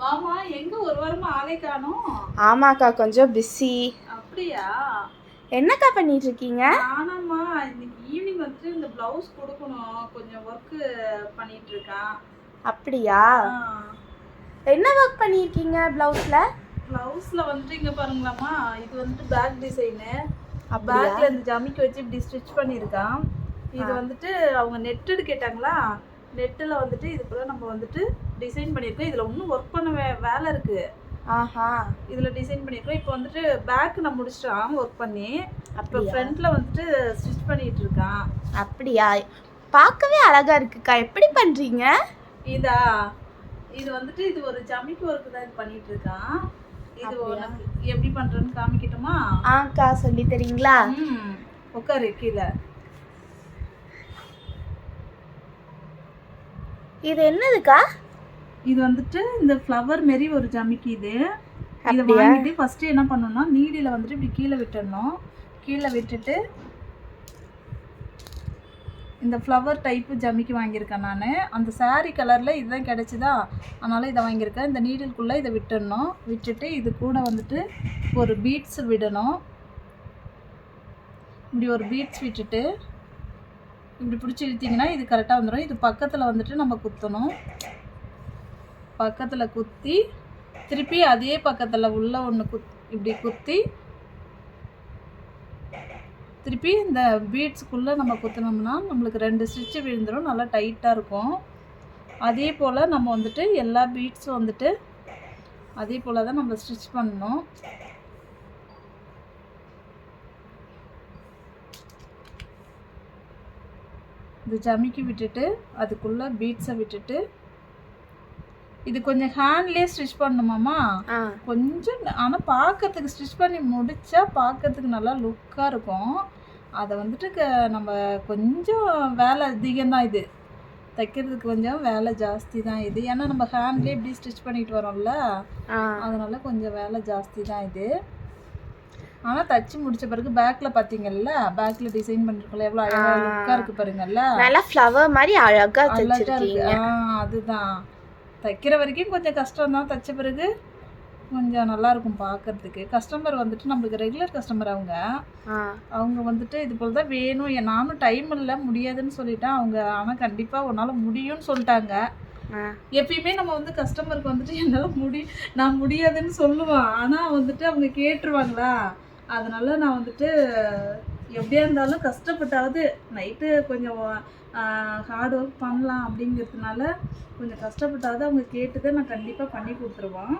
வாமா எங்க ஒரு வாரமா ஆளே காணோம்? ஆமாக்கா கொஞ்சம் பிஸி அப்படியா? என்னக்கா பண்ணிட்டு இருக்கீங்க நானம்மா இன்னைக்கு ஈவினிங் வந்துட்டு இந்த பிளவுஸ் கொடுக்கணும். கொஞ்சம் ஒர்க்கு பண்ணிட்டு இருக்கேன் அப்படியா என்ன ஒர்க் பண்ணியிருக்கீங்க ப்ளவுஸில் பிளவுஸ்ல வந்துட்டு இங்க பாருங்களாம்மா இது வந்துட்டு பேக் டிசைனு? பேக்ல இந்த ஜமிக்கு வச்சு இப்படி ஸ்டிச் பண்ணியிருக்கான். இது வந்துட்டு அவங்க நெட்டடு கேட்டாங்களா? நெட்டில் வந்துட்டு இது கூட நம்ம வந்துட்டு டிசைன் பண்ணியிருக்கோம். இதில் இன்னும் ஒர்க் பண்ண வே வேலை இருக்குது ஆஹா. இதில் டிசைன் பண்ணியிருக்கோம். இப்போ வந்துட்டு பேக் நான் முடிச்சிட்டான் ஒர்க் பண்ணி அப்படியா? ஃப்ரண்ட்டில் வந்துட்டு ஸ்டிச் பண்ணிட்டு இருக்கான். அப்படியா? பார்க்கவே அழகா இருக்குக்கா. எப்படி பண்றீங்க? இதா இது வந்துட்டு இது ஒரு ஜமிக்கு ஒர்க்கு தான் இது பண்ணிட்டு இருக்கான். இது? உனக்கு எப்படி பண்ணுறேன்னு காமிக்கட்டுமா? ஆக்கா சொல்லி தரீங்களா? உட்காரு கீழே. இது என்னதுக்கா? இது வந்துட்டு இந்த ஃப்ளவர் மாரி ஒரு ஜமிக்கி இது. இதை? வாங்கிட்டு ஃபஸ்ட்டு என்ன பண்ணணும்னா நீடியில் வந்துட்டு இப்படி கீழே விட்டுடணும் கீழே விட்டுட்டு இந்த ஃப்ளவர் டைப்பு ஜமிக்கி வாங்கியிருக்கேன் நான். அந்த saree கலரில் இதுதான் கிடச்சிதா? அதனால் இதை வாங்கியிருக்கேன். இந்த நீடிலுக்குள்ளே இதை விட்டுடணும் விட்டுட்டு இது கூட வந்துட்டு ஒரு பீட்ஸ் விடணும். இப்படி ஒரு பீட்ஸ் விட்டுட்டு இப்படி பிடிச்சி இழுத்தீங்கன்னா இது கரெக்டாக வந்துடும் இது பக்கத்தில் வந்துட்டு நம்ம குத்தணும். பக்கத்தில் குத்தி திருப்பி அதே பக்கத்தில் உள்ள ஒன்று குத் இப்படி குத்தி திருப்பி இந்த பீட்ஸ்க்குள்ளே நம்ம குத்தினோம்னா நம்மளுக்கு ரெண்டு ஸ்டிச்சு விழுந்துடும் நல்லா டைட்டாக இருக்கும். அதே போல் நம்ம வந்துட்டு எல்லா பீட்ஸும் வந்துட்டு அதே போல் தான் நம்ம ஸ்டிச் பண்ணணும். இந்த ஜமிக்கி விட்டுட்டு அதுக்குள்ளே பீட்ஸை விட்டுட்டு இது கொஞ்சம் ஹேண்ட்லேயே ஸ்டிச் பண்ணணுமாம்மா? ஆ. கொஞ்சம் ஆனால் பார்க்கறதுக்கு ஸ்டிச் பண்ணி முடிச்சா பார்க்கறதுக்கு நல்லா லுக்காக இருக்கும். அதை வந்துட்டு நம்ம கொஞ்சம் வேலை அதிகம்தான் இது. தைக்கிறதுக்கு கொஞ்சம் வேலை ஜாஸ்தி தான் இது. ஏன்னா நம்ம ஹேண்ட்லேயே இப்படி ஸ்டிச் பண்ணிட்டு வரோம்ல. அதனால கொஞ்சம் வேலை ஜாஸ்தி தான் இது. ஆனால் தச்சு முடிச்ச பிறகு பேக்கில் பார்த்தீங்கல்ல பேக்கில் டிசைன் பண்ணிருக்கோம்ல எவ்வளோ அழகாக ஆ. லுக்காக இருக்குது பாருங்கல்ல. நல்லா ஃப்ளவர் மாதிரி அழகா அழகா இருக்கு. தச்சிருக்கீங்க. ஆ அதுதான். தைக்கிற வரைக்கும் கொஞ்சம் கஷ்டம் தான். தைச்ச பிறகு கொஞ்சம் நல்லா இருக்கும் பார்க்கறதுக்கு கஸ்டமர் வந்துட்டு நம்மளுக்கு ரெகுலர் கஸ்டமர் அவங்க. அவங்க வந்துட்டு இது போல் தான் வேணும் நானும் டைம் இல்லை முடியாதுன்னு சொல்லிட்டேன். அவங்க ஆனால் கண்டிப்பாக உன்னால் முடியும்னு சொல்லிட்டாங்க. எப்பயுமே நம்ம வந்து கஸ்டமருக்கு வந்துட்டு என்னால் முடி நான் முடியாதுன்னு சொல்லுவான். ஆனால் வந்துட்டு அவங்க கேட்டுருவாங்களா? அதனால நான் வந்துட்டு எப்படியா இருந்தாலும் கஷ்டப்பட்டாவது நைட்டு கொஞ்சம் ஹார்ட் ஒர்க் பண்ணலாம் அப்படிங்கிறதுனால கொஞ்சம் கஷ்டப்பட்டாவது அவங்க கேட்டுதான் நான் கண்டிப்பாக பண்ணி கொடுத்துருவான்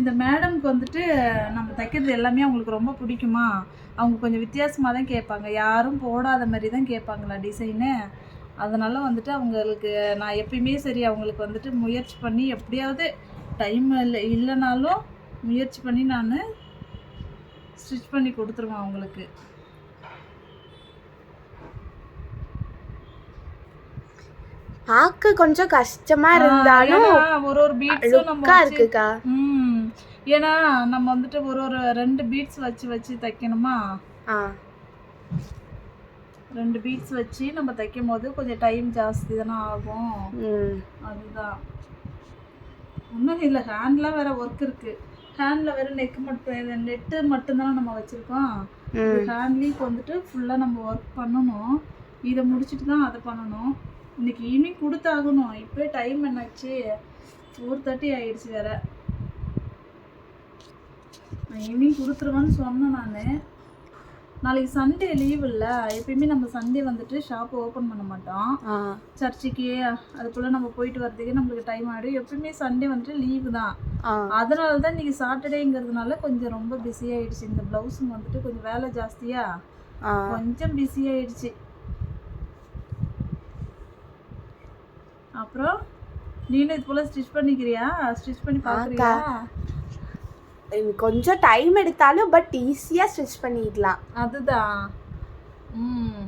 இந்த மேடம்க்கு வந்துட்டு நம்ம தைக்கிறது எல்லாமே அவங்களுக்கு ரொம்ப பிடிக்குமா? அவங்க கொஞ்சம் வித்தியாசமாக தான் கேட்பாங்க. யாரும் போடாத மாதிரி தான் கேட்பாங்களா டிசைனு அதனால வந்துட்டு அவங்களுக்கு நான் எப்பயுமே சரி அவங்களுக்கு வந்துட்டு முயற்சி பண்ணி எப்படியாவது டைம் இல்லை இல்லைனாலும் முயற்சி பண்ணி நான் ஸ்டிச் பண்ணி கொடுத்துருவேன் அவங்களுக்கு. பார்க்க கொஞ்சம் கஷ்டமா இருந்தாலும் ஒரு ஒரு பீட்ஸும் நம்ம இருக்குக்கா. ம். ஏன்னா நம்ம வந்துட்டு ஒரு ஒரு ரெண்டு பீட்ஸ் வச்சு வச்சு தைக்கணுமா? ரெண்டு பீட்ஸ் வச்சு நம்ம தைக்கும் போது கொஞ்சம் டைம் ஜாஸ்தி தானே ஆகும். அதுதான். ஒன்றும் இல்லை ஹேண்ட்லாம் வேற ஒர்க் இருக்கு. ஹேண்டில் வேற நெக் மட்டும் நெட்டு மட்டும்தானே நம்ம வச்சுருக்கோம். ம். ஹேண்ட்லேயும் வந்துட்டு ஃபுல்லாக நம்ம ஒர்க் பண்ணணும். இதை முடிச்சுட்டு தான் அதை பண்ணணும். இன்னைக்கு ஈவினிங் கொடுத்தாகணும். இப்போ டைம் என்னாச்சு? ஃபோர் தேர்ட்டி ஆயிடுச்சு வேற. நான் ஈவினிங் கொடுத்துருவேன்னு சொன்னேன் நான். நாளைக்கு சண்டே லீவ் இல்லை. எப்பயுமே நம்ம சண்டே வந்துட்டு ஷாப் ஓப்பன் பண்ண மாட்டோம். சர்ச்சுக்கு அதுக்குள்ளே நம்ம போயிட்டு வர்றதுக்கு நம்மளுக்கு டைம் ஆகிடும் எப்பயுமே சண்டே வந்துட்டு லீவு தான். ஆ. அதனால தான் இன்னைக்கு சாட்டர்டேங்கிறதுனால கொஞ்சம் ரொம்ப பிஸி ஆயிடுச்சு. இந்த ப்ளவுஸுங்க வந்துட்டு கொஞ்சம் வேலை ஜாஸ்தியா? கொஞ்சம் பிஸி ஆயிடுச்சு. அப்புறம் நீனும் இது போல ஸ்டிச் பண்ணிக்கிறியா? ஸ்டிச் பண்ணி பார்க்குறியா கொஞ்சம் டைம் எடுத்தாலும் பட் ஈஸியாக ஸ்டிச் பண்ணிடலாம். அதுதான். ம்.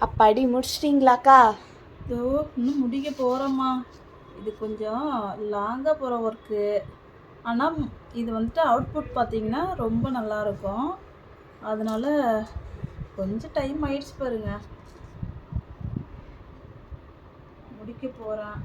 அப்பாடி முடிச்சிட்டிங்களாக்கா? இதோ இன்னும் முடிக்க போகிறோம்மா இது கொஞ்சம் லாங்காக போகிற ஒர்க்கு ஆனால் இது வந்துட்டு அவுட்புட் பார்த்தீங்கன்னா ரொம்ப நல்லா இருக்கும். அதனால கொஞ்சம் டைம் ஆயிடுச்சு பாருங்க. முடிக்க போகிறேன்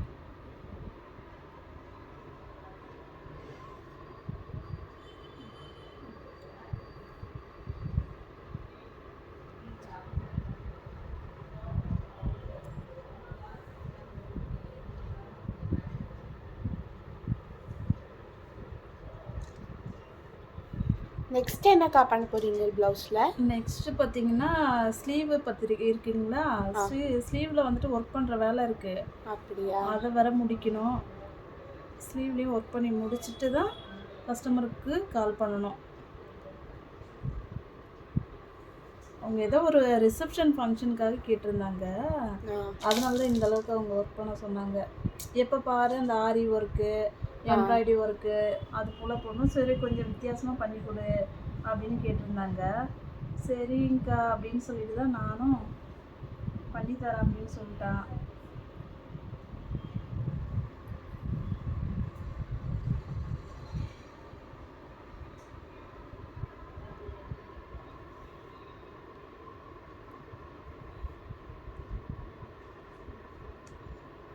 நெக்ஸ்ட் என்னக்கா பண்ண போறீங்க ப்ளவுஸில் நெக்ஸ்ட்டு பார்த்தீங்கன்னா ஸ்லீவு பத்திரி இருக்குங்களா? ஸ்லீ ஸ்லீவில் வந்துட்டு ஒர்க் பண்ணுற வேலை இருக்குது அப்படியா? அதை வர முடிக்கணும். ஸ்லீவ்லேயும் ஒர்க் பண்ணி முடிச்சுட்டு தான் கஸ்டமருக்கு கால் பண்ணணும். அவங்க ஏதோ ஒரு ரிசப்ஷன் ஃபங்க்ஷனுக்காக கேட்டிருந்தாங்க. அதனால தான் இந்த அளவுக்கு அவங்க ஒர்க் பண்ண சொன்னாங்க. எப்போ பாரு அந்த ஆரி ஒர்க்கு எம்ப்ராய்டரி ஒர்க்கு அது போல் போனோம் சரி கொஞ்சம் வித்தியாசமாக பண்ணி கொடு அப்படின்னு கேட்டிருந்தாங்க. சரிங்கக்கா அப்படின்னு சொல்லிட்டு தான் நானும் பண்ணி தரேன் அப்படின்னு சொல்லிட்டேன்.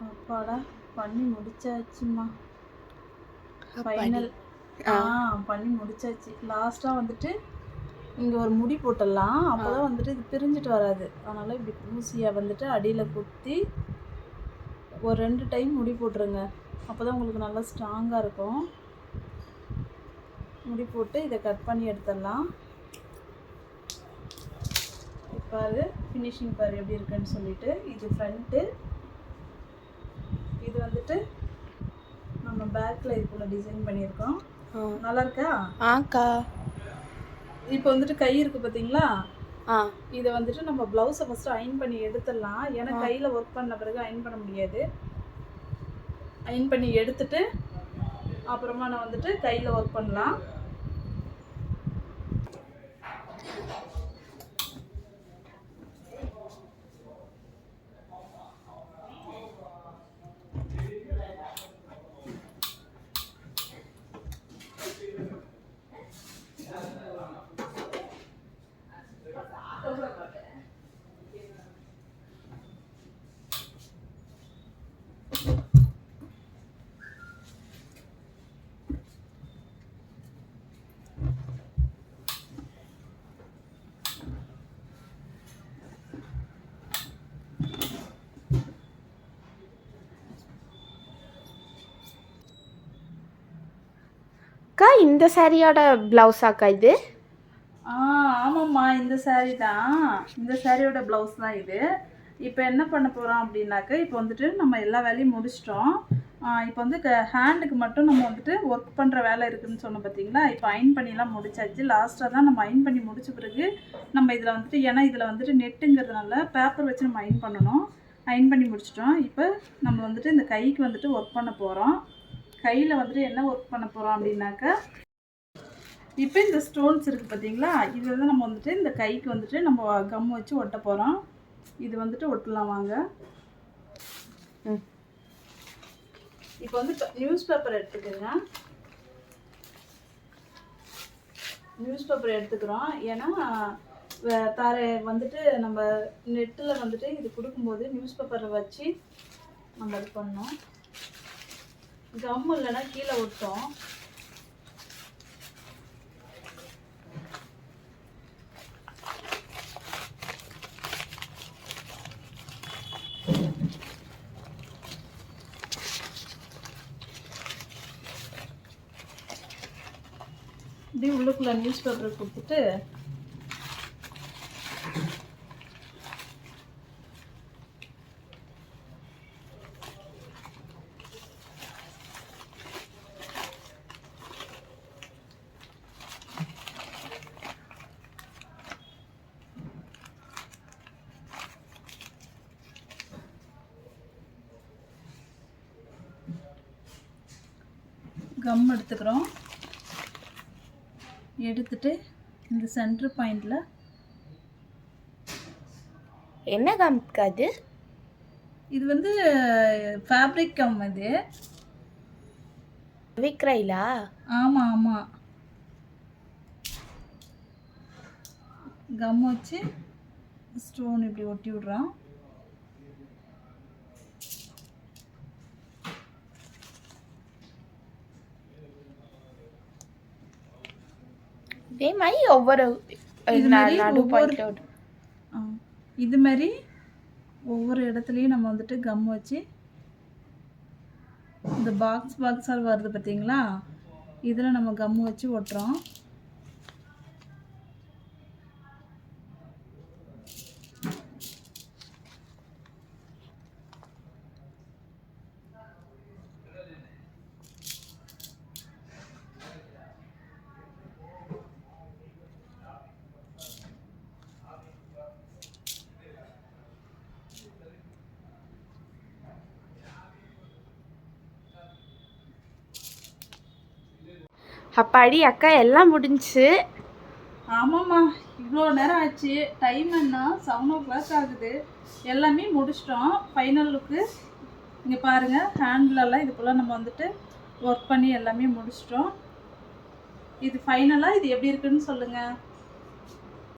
அப்பாடா பண்ணி முடிச்சாச்சுமா. ஃபைனல் ஆ. பண்ணி முடிச்சாச்சு. லாஸ்ட்டாக வந்துட்டு இங்கே ஒரு முடி போட்டுடலாம். அப்போ தான் வந்துட்டு இது பிரிஞ்சிட்டு வராது. அதனால் இப்படி ஊசியை வந்துட்டு அடியில் குத்தி ஒரு ரெண்டு டைம் முடி போட்டுருங்க. அப்போ தான் உங்களுக்கு நல்லா ஸ்ட்ராங்காக இருக்கும். முடி போட்டு இதை கட் பண்ணி எடுத்துடலாம். பாரு ஃபினிஷிங் பாரு எப்படி இருக்குன்னு சொல்லிட்டு இது ஃப்ரண்ட்டு இது வந்துட்டு நம்ம பேக்கில் இது போல் டிசைன் பண்ணியிருக்கோம். நல்லா இருக்கா? ஆக்கா இப்போ வந்துட்டு கை இருக்கு பார்த்தீங்களா? இதை வந்துட்டு நம்ம ப்ளவுஸை ஃபஸ்ட்டு அயன் பண்ணி எடுத்துடலாம். ஏன்னா கையில் ஒர்க் பண்ண பிறகு அயன் பண்ண முடியாது. அயன் பண்ணி எடுத்துட்டு அப்புறமா நான் வந்துட்டு கையில் ஒர்க் பண்ணலாம். இந்த சாரியோட ப்ளவுஸாக்கா இது? ஆ ஆமாம்மா இந்த saree தான். இந்த சாரியோட ப்ளவுஸ் தான் இது. இப்போ என்ன பண்ண போகிறோம் அப்படின்னாக்க இப்போ வந்துட்டு நம்ம எல்லா வேலையும் முடிச்சிட்டோம். இப்போ வந்து க ஹேண்டுக்கு மட்டும் நம்ம வந்துட்டு ஒர்க் பண்ணுற வேலை இருக்குதுன்னு சொன்னோம் பார்த்தீங்களா இப்போ அயன் பண்ணிலாம் முடிச்சாச்சு. லாஸ்ட்டாக தான் நம்ம அயன் பண்ணி முடிச்ச பிறகு நம்ம இதில் வந்துட்டு ஏன்னா இதில் வந்துட்டு நெட்டுங்கிறதுனால பேப்பர் வச்சு நம்ம அயன் பண்ணணும். அயன் பண்ணி முடிச்சிட்டோம். இப்போ நம்ம வந்துட்டு இந்த கைக்கு வந்துட்டு ஒர்க் பண்ண போகிறோம் கையில் வந்துட்டு என்ன ஒர்க் பண்ண போகிறோம் அப்படின்னாக்கா இப்போ இந்த ஸ்டோன்ஸ் இருக்குது பார்த்தீங்களா இதில் தான் நம்ம வந்துட்டு இந்த கைக்கு வந்துட்டு நம்ம கம் வச்சு ஒட்ட போகிறோம் இது வந்துட்டு ஒட்டலாம் வாங்க. இப்போ வந்து நியூஸ் பேப்பர் எடுத்துக்கோங்க. நியூஸ் பேப்பர் எடுத்துக்கிறோம். ஏன்னா தர வந்துட்டு நம்ம நெட்டில் வந்துட்டு இது கொடுக்கும்போது நியூஸ் பேப்பரை வச்சு நம்ம இது பண்ணோம். கம் இல்லைன்னா கீழே ஒட்டும். இப்படி உள்ளுக்குள்ள நியூஸ் பேப்பர் கொடுத்துட்டு கம் எடுத்துக்கிறோம். எடுத்துட்டு இந்த சென்டர் பாயிண்டில் என்ன காமிக்கா அது? இது வந்து ஃபேப்ரிக் கம் இது. விக்ரைலா? ஆமாம் ஆமாம் கம் வச்சு ஸ்டோன் இப்படி ஒட்டி விட்றான் இதே மாதிரி ஒவ்வொரு இது மாதிரி ஒவ்வொரு- இது மாதிரி ஒவ்வொரு இடத்துலையும் நம்ம வந்துட்டு கம் வச்சு இந்த பாக்ஸ் பாக்ஸாக வருது பார்த்தீங்களா? இதில் நம்ம கம் வச்சு ஒட்டுறோம். அப்பாடி அக்கா எல்லாம் முடிஞ்சுச்சு ஆமாம்மா இவ்வளோ நேரம் ஆச்சு. டைம் என்ன? செவன் ஓ கிளாக் ஆகுது. எல்லாமே முடிச்சிட்டோம். ஃபைனல் லுக்கு இங்கே பாருங்கள் ஹேண்ட்லெல்லாம் இது போல் நம்ம வந்துட்டு ஒர்க் பண்ணி எல்லாமே முடிச்சிட்டோம். இது ஃபைனலாக இது எப்படி இருக்குன்னு சொல்லுங்கள்